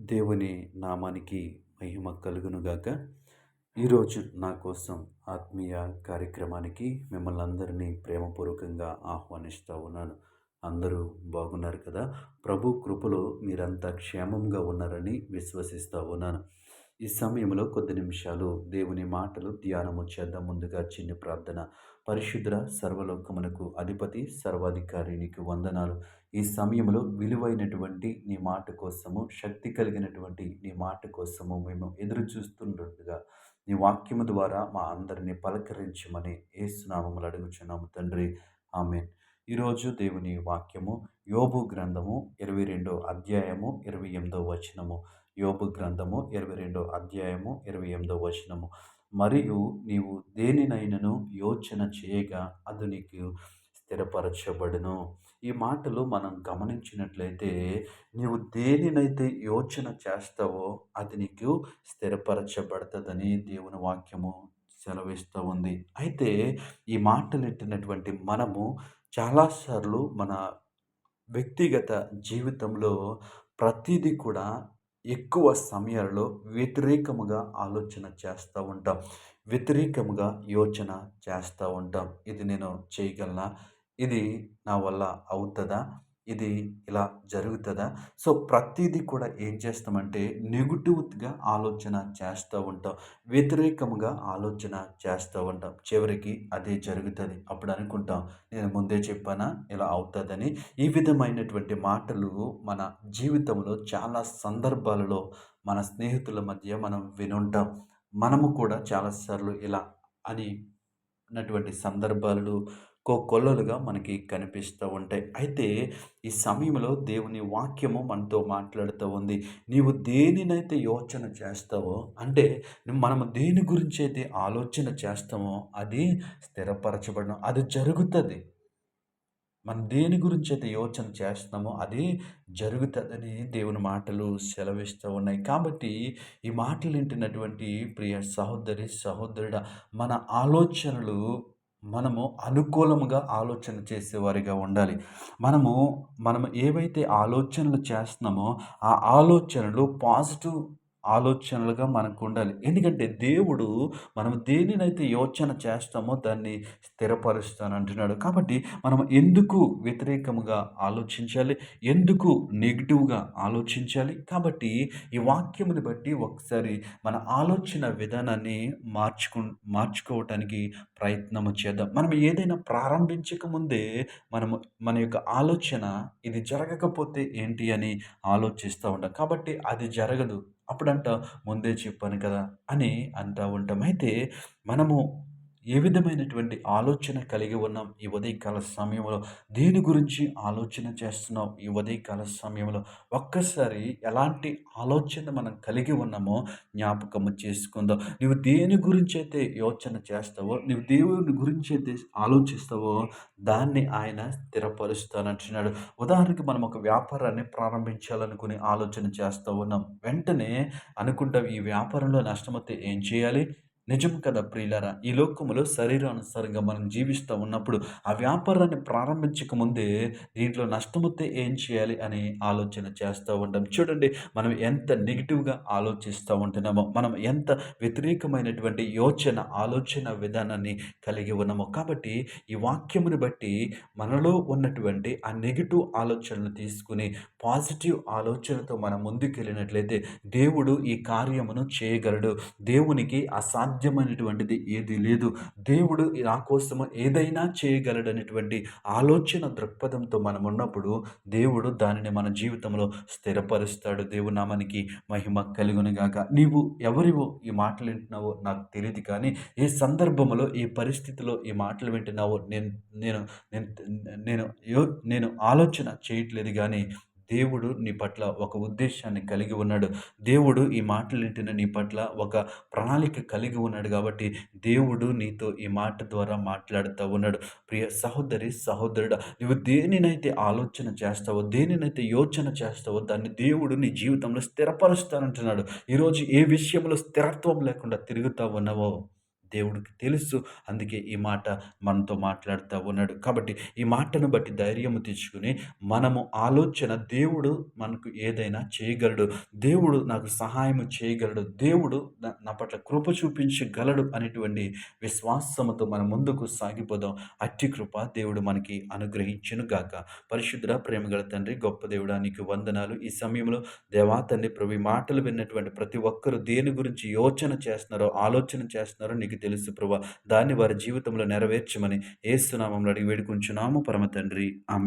దేవుని నామానికి మహిమ కలుగునుగాక. ఈరోజు నా కోసం ఆత్మీయ కార్యక్రమానికి మిమ్మల్ని అందరినీ ప్రేమపూర్వకంగా ఆహ్వానిస్తూ ఉన్నాను. అందరూ బాగున్నారు కదా? ప్రభు కృపలో మీరంతా క్షేమంగా ఉన్నారని విశ్వసిస్తూ ఉన్నాను. ఈ సమయంలో కొద్ది నిమిషాలు దేవుని మాటలు ధ్యానము చేద్దాం. ముందుగా చిన్న ప్రార్థన. పరిశుద్ర సర్వలోకమునకు అధిపతి సర్వాధికారినికి వందనాలు. ఈ సమయంలో విలువైనటువంటి నీ మాట కోసము శక్తి కలిగినటువంటి నీ మాట కోసము మేము ఎదురు చూస్తున్నట్టుగా నీ వాక్యము ద్వారా మా అందరినీ పలకరించమని ఏసునామములు అడుగుచున్నాము తండ్రి. ఆమెన్. ఈరోజు దేవుని వాక్యము యోబు గ్రంథము ఇరవై రెండో అధ్యాయము ఇరవై ఎనిమిదో వచనము. యోబు గ్రంథము ఇరవై రెండో అధ్యాయము ఇరవై ఎనిమిదో వచనము. మరియు నీవు దేనినైనను యోచన చేయగా అది నీకు స్థిరపరచబడును. ఈ మాటలు మనం గమనించినట్లయితే నీవు దేనినైతే యోచన చేస్తావో అది నీకు స్థిరపరచబడుతుందని దేవుని వాక్యము సెలవిస్తూ ఉంది. అయితే ఈ మాటలు ఎట్టినటువంటి మనము చాలాసార్లు మన వ్యక్తిగత జీవితంలో ప్రతిదీ కూడా ఎక్కువ సమయాల్లో వ్యతిరేకముగా ఆలోచన చేస్తూ ఉంటాం. వ్యతిరేకముగా యోచన చేస్తూ ఉంటాం. ఇది నేను చేయగలనా? ఇది నా వల్ల అవుతుందా? ఇది ఇలా జరుగుతుందా? సో ప్రతిదీ కూడా ఏం చేస్తామంటే నెగిటివ్గా ఆలోచన చేస్తూ ఉంటాం. వ్యతిరేకంగా ఆలోచన చేస్తూ ఉంటాం. చివరికి అదే జరుగుతుంది. అప్పుడు అనుకుంటాం నేను ముందే చెప్పానా? ఇలా అవుతుందని. ఈ విధమైనటువంటి మాటలు మన జీవితంలో చాలా సందర్భాలలో మన స్నేహితుల మధ్య మనం వినుంటాం. మనము కూడా చాలాసార్లు ఇలా అని అన్నటువంటి సందర్భాలు కొల్లలుగా మనకి కనిపిస్తూ ఉంటాయి. అయితే ఈ సమయంలో దేవుని వాక్యము మనతో మాట్లాడుతూ ఉంది. నీవు దేనినైతే యోచన చేస్తావో అంటే మనము దేని గురించి అయితే ఆలోచన చేస్తామో అది స్థిరపరచబడడం అది జరుగుతుంది. మనం దేని గురించి అయితే యోచన చేస్తున్నామో అది జరుగుతుందని దేవుని మాటలు సెలవిస్తూ ఉన్నాయి. కాబట్టి ఈ మాటలు వింటున్నటువంటి ప్రియ సహోదరి సహోదరుడ మన ఆలోచనలు మనము అనుకూలముగా ఆలోచన చేసేవారిగా ఉండాలి. మనము మనము ఏవైతే ఆలోచనలు చేస్తున్నామో ఆ ఆలోచనలు పాజిటివ్ ఆలోచనలుగా మనకు ఉండాలి ఎందుకంటే దేవుడు మనం దేనినైతే యోచన చేస్తామో దాన్ని స్థిరపరుస్తాను అంటున్నాడు కాబట్టి మనం ఎందుకు వ్యతిరేకముగా ఆలోచించాలి? ఎందుకు నెగిటివ్గా ఆలోచించాలి? కాబట్టి ఈ వాక్యముని బట్టి ఒకసారి మన ఆలోచన విధానాన్ని మార్చుకు మార్చుకోవటానికి ప్రయత్నము చేద్దాం. మనం ఏదైనా ప్రారంభించక ముందే మనము మన యొక్క ఆలోచన ఇది జరగకపోతే ఏంటి అని ఆలోచిస్తూ ఉంటాం కాబట్టి అది జరగదు. అప్పుడంట ముందే చెప్పాను కదా అని అంటూ ఉంటాం. అయితే మనము ఏ విధమైనటువంటి ఆలోచన కలిగి ఉన్నాం ఈ ఉదయకాల సమయంలో? దేని గురించి ఆలోచన చేస్తున్నాం ఈ ఉదయకాల సమయంలో? ఒక్కసారి ఎలాంటి ఆలోచన మనం కలిగి ఉన్నామో జ్ఞాపకము చేసుకుందాం. నువ్వు దేని గురించి అయితే యోచన చేస్తావో నువ్వు దేవుని గురించి అయితే ఆలోచిస్తావో దాన్ని ఆయన స్థిరపరుస్తానంటున్నాడు ఉదాహరణకి మనం ఒక వ్యాపారాన్ని ప్రారంభించాలనుకుని ఆలోచన చేస్తూ ఉన్నాం. వెంటనే అనుకుంటాం ఈ వ్యాపారంలో నష్టమైతే ఏం చేయాలి? నిజం కదా ప్రియులరా? ఈ లోకములో శరీరానుసారంగా మనం జీవిస్తూ ఉన్నప్పుడు ఆ వ్యాపారాన్ని ప్రారంభించక ముందే దీంట్లో నష్టమొస్తే ఏం చేయాలి అని ఆలోచన చేస్తూ ఉంటాం చూడండి మనం ఎంత నెగిటివ్గా ఆలోచిస్తూ ఉంటున్నామో మనం ఎంత వ్యతిరేకమైనటువంటి యోచన ఆలోచన విధానాన్ని కలిగి ఉన్నామో. కాబట్టి ఈ వాక్యముని బట్టి మనలో ఉన్నటువంటి ఆ నెగిటివ్ ఆలోచనలు తీసుకుని పాజిటివ్ ఆలోచనతో మనం ముందుకెళ్ళినట్లయితే దేవుడు ఈ కార్యమును చేయగలడు. దేవునికి అసాధ్య అసాధ్యమైనటువంటిది ఏది లేదు. దేవుడు నా కోసము ఏదైనా చేయగలడనేటువంటి ఆలోచన దృక్పథంతో మనం ఉన్నప్పుడు దేవుడు దానిని మన జీవితంలో స్థిరపరుస్తాడు. దేవుడు నామానికి మహిమ కలుగునిగాక నీవు ఎవరివో ఈ మాటలు వింటున్నావో నాకు తెలియదు కానీ ఏ సందర్భంలో ఈ పరిస్థితిలో ఈ మాటలు వింటున్నావో నేను నేను నేను నేను ఆలోచన చేయట్లేదు కానీ దేవుడు నీ పట్ల ఒక ఉద్దేశాన్ని కలిగి ఉన్నాడు. దేవుడు ఈ మాటలు నీ పట్ల ఒక ప్రణాళిక కలిగి ఉన్నాడు కాబట్టి దేవుడు నీతో ఈ మాట ద్వారా మాట్లాడుతూ ఉన్నాడు. ప్రియ సహోదరి సహోదరుడు నువ్వు దేనినైతే ఆలోచన చేస్తావో దేనినైతే యోచన చేస్తావో దాన్ని దేవుడు నీ జీవితంలో స్థిరపరుస్తానంటున్నాడు. ఈరోజు ఏ విషయంలో స్థిరత్వం లేకుండా తిరుగుతూ ఉన్నావో దేవుడికి తెలుసు. అందుకే ఈ మాట మనతో మాట్లాడుతూ ఉన్నాడు. కాబట్టి ఈ మాటను బట్టి ధైర్యము తెచ్చుకుని మనము ఆలోచన దేవుడు మనకు ఏదైనా చేయగలడు. దేవుడు నాకు సహాయం చేయగలడు. దేవుడు నా పట్ల కృప చూపించగలడు అనేటువంటి విశ్వాసముతో మనం ముందుకు సాగిపోదాం. అట్టి కృప దేవుడు మనకి అనుగ్రహించును గాక. పరిశుద్ధ ప్రేమగల తండ్రి గొప్ప దేవుడా నీకు వందనాలు. ఈ సమయంలో దేవా తండ్రి ప్రభు మాటలు విన్నటువంటి ప్రతి ఒక్కరు దేని గురించి యోచన చేస్తున్నారో ఆలోచన చేస్తున్నారో నీకు తెలుసు ప్రభా. దాన్ని వారి జీవితంలో నెరవేర్చమని ఏసునామంలో అడిగి వేడుకుంటున్నాము పరమ తండ్రి. ఆమె